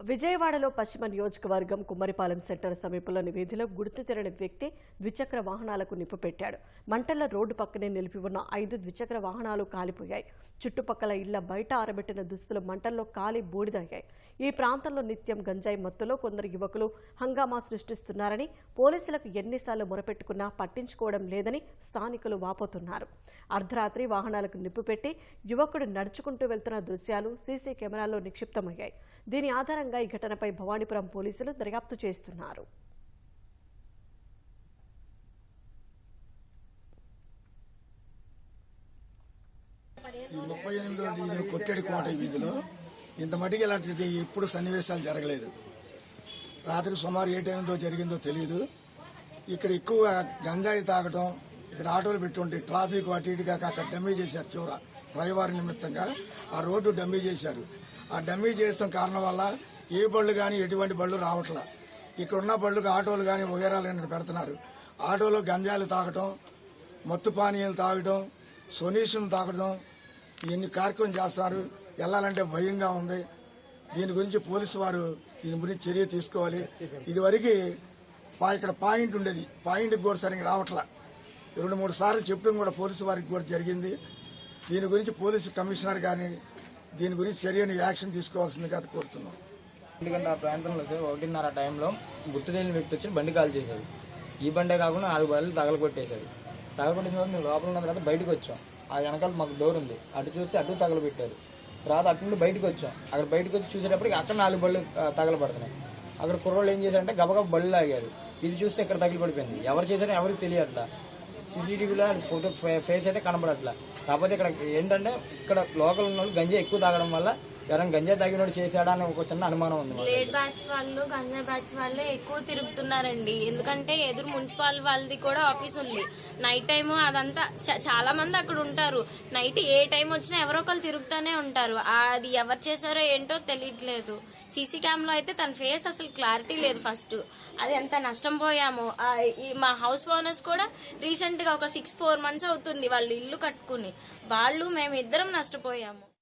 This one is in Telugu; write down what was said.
విజయవాడలో పశ్చిమ నియోజకవర్గం కుమ్మరిపాలెం సెంటర్ సమీపంలోని వీధిలో గుర్తు తెరని వ్యక్తి ద్విచక్ర వాహనాలకు నిప్పు పెట్టాడు. మంటల రోడ్డు పక్కనే నిలిపి ఉన్న ఐదు ద్విచక్ర వాహనాలు కాలిపోయాయి. చుట్టుపక్కల ఇళ్ళ బయట ఆరబెట్టిన దుస్తులు మంటల్లో కాలి బూడిదయ్యాయి. ఈ ప్రాంతంలో నిత్యం గంజాయి మత్తులో కొందరు యువకులు హంగామా సృష్టిస్తున్నారని పోలీసులకు ఎన్నిసార్లు మొరపెట్టుకున్నా పట్టించుకోవడం లేదని స్థానికులు వాపోతున్నారు. అర్ధరాత్రి వాహనాలకు నిప్పు పెట్టి యువకుడు నడుచుకుంటూ వెళ్తున్న దృశ్యాలు సీసీ కెమెరాల్లో నిక్షిప్తమయ్యాయి. దీని ఆధారంగా ఈ ఘటనపై భవానీపురం పోలీసులు దర్యాప్తు చేస్తున్నారు. ఈ ముప్పై ఎనిమిదో డివిజన్ కొట్టేడు కోట వీధిలో ఇంత మటుకు ఇలాంటిది ఎప్పుడు సన్నివేశాలు జరగలేదు. రాత్రి సుమారు ఏ టైంతో జరిగిందో తెలియదు ఇక్కడ ఎక్కువ గంజాయి తాగటం ఇక్కడ ఆటోలు పెట్టుంటే ట్రాఫిక్ అటు ఇటు కాక అక్కడ డమ్మీ చేశారు చివర. రవివారం నిమిత్తంగా ఆ రోడ్డు డమ్మీ చేశారు. ఆ డమ్మీ చేసిన కారణం వల్ల ఏ బళ్ళు కానీ ఎటువంటి బళ్ళు రావట్లా. ఇక్కడ ఉన్న బళ్ళుకు ఆటోలు కానీ వగేరాలు కానీ పెడుతున్నారు. ఆటోలో గంజాలు తాగటం మత్తు పానీయాలు తాగటం సొనీసులు తాగడం ఇన్ని కార్యక్రమం చేస్తున్నారు. వెళ్ళాలంటే భయంగా ఉంది. దీని గురించి పోలీసు వారు దీని గురించి చర్య తీసుకోవాలి. ఇదివరకు ఇక్కడ పాయింట్ ఉండేది. పాయింట్ కూడా సరిగ్గా రావట్లా. రెండు మూడు సార్లు చెప్పడం కూడా పోలీసు వారికి కూడా జరిగింది. దీని గురించి పోలీసు కమిషనర్ కానీ దీని గురించి చర్యని యాక్షన్ తీసుకోవాల్సిందిగా కోరుతున్నాం. ఎందుకంటే ఆ ప్రాంతంలో సార్ ఒకటిన్నర టైంలో గుర్తు తెలియని వ్యక్తి వచ్చి బండి కాల్ చేశారు ఈ బండే కాకుండా నాలుగు బండ్లు తగలకొట్టేశాడు తగలకొట్టిన తర్వాత మేము లోపల ఉన్న తర్వాత బయటకు వచ్చాం. ఆ వెనకాల మాకు డోర్ ఉంది. అటు చూస్తే అటు తగలబెట్టారు. తర్వాత అటు నుండి బయటకు వచ్చాం. అక్కడ బయటకు వచ్చి చూసేటప్పటికి అక్కడ నాలుగు బళ్ళు తగలబడుతున్నాయి. అక్కడ కుర్రోళ్ళు ఏం చేశారంటే గబగబ బళ్ళు లాగారు. ఇది చూస్తే ఇక్కడ తగిలిపడిపోయింది. ఎవరు చేశారో ఎవరికి తెలియట్లా. సీసీటీవీలో అది ఫోటో ఫే- ఫేస్ అయితే కనబడట్లా. కాకపోతే ఇక్కడ ఏంటంటే ఇక్కడ లోకల్ ఉన్న వాళ్ళు గంజి ఎక్కువ తాగడం వల్ల ఎవరైనా గంజా తాగినోడు చేశాడా అని ఒక చిన్న అనుమానం ఉంది లేట్ బ్యాచ్ వాళ్ళు గంజా బ్యాచ్ వాళ్ళే ఎక్కువ తిరుగుతున్నారండి. ఎందుకంటే ఎదురు మున్సిపాల్ వాళ్ళది కూడా ఆఫీస్ ఉంది. నైట్ టైం అదంతా చ- చాలా మంది అక్కడ ఉంటారు. నైట్ ఏ టైం వచ్చినా ఎవరో ఒకరు తిరుగుతూనే ఉంటారు. అది ఎవరు చేశారో ఏంటో తెలియట్లేదు. సీసీ క్యామ్లో అయితే తన ఫేస్ అసలు క్లారిటీ లేదు ఫస్ట్. అది ఎంత నష్టం పోయామో. ఈ మా హౌస్ ఓనర్స్ కూడా రీసెంట్గా ఒక సిక్స్ ఫోర్ మంత్స్ అవుతుంది వాళ్ళు ఇల్లు కట్టుకుని. వాళ్ళు మేము ఇద్దరం నష్టపోయాము.